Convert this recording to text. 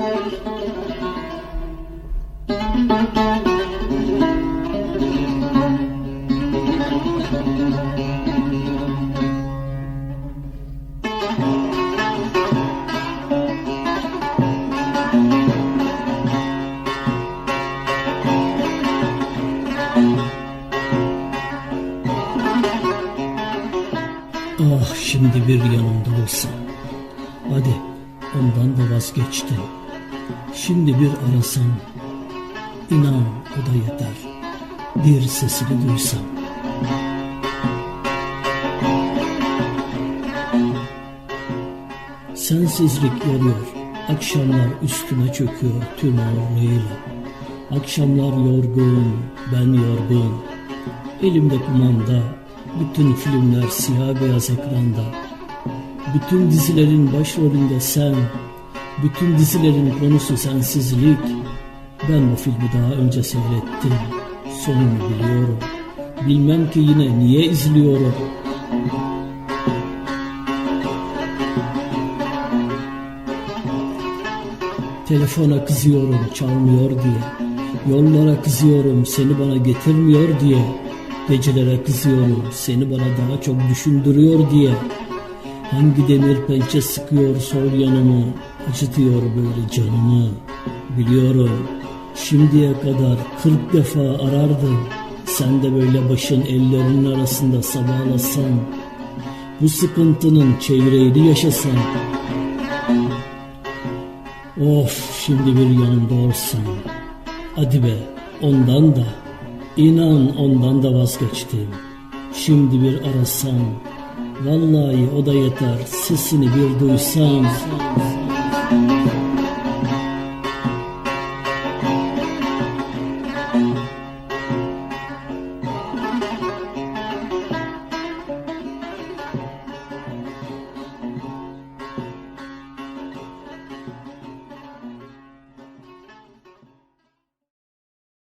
Ah şimdi bir yanımda olsan. Hadi ondan da vazgeçtim. Şimdi bir arasam. inan o da yeter. Bir sesini duysam. Sensizlik yoruyor. Akşamlar üstüme çöküyor tüm ağırlığıyla. Akşamlar yorgun, ben yorgun. Elimde kumanda, bütün filmler siyah beyaz ekranda. Bütün dizilerin başrolünde sen, bütün dizilerin konusu sensizlik. Ben bu filmi daha önce seyrettim, sonunu biliyorum. Bilmem ki yine niye izliyorum. Telefona kızıyorum çalmıyor diye. Yollara kızıyorum seni bana getirmiyor diye. Gecelere kızıyorum seni bana daha çok düşündürüyor diye. Hangi demir pençe sıkıyor sol yanımı, acıtıyor böyle canımı. Biliyorum şimdiye kadar kırk defa arardım. Sen de böyle başın ellerinin arasında sabahlasan. Bu sıkıntının çeyreğini yaşasan. Of şimdi bir yanımda olsan. Hadi be ondan da. inan ondan da vazgeçtim. Şimdi bir arasan. Vallahi o da yeter sesini bir duysam.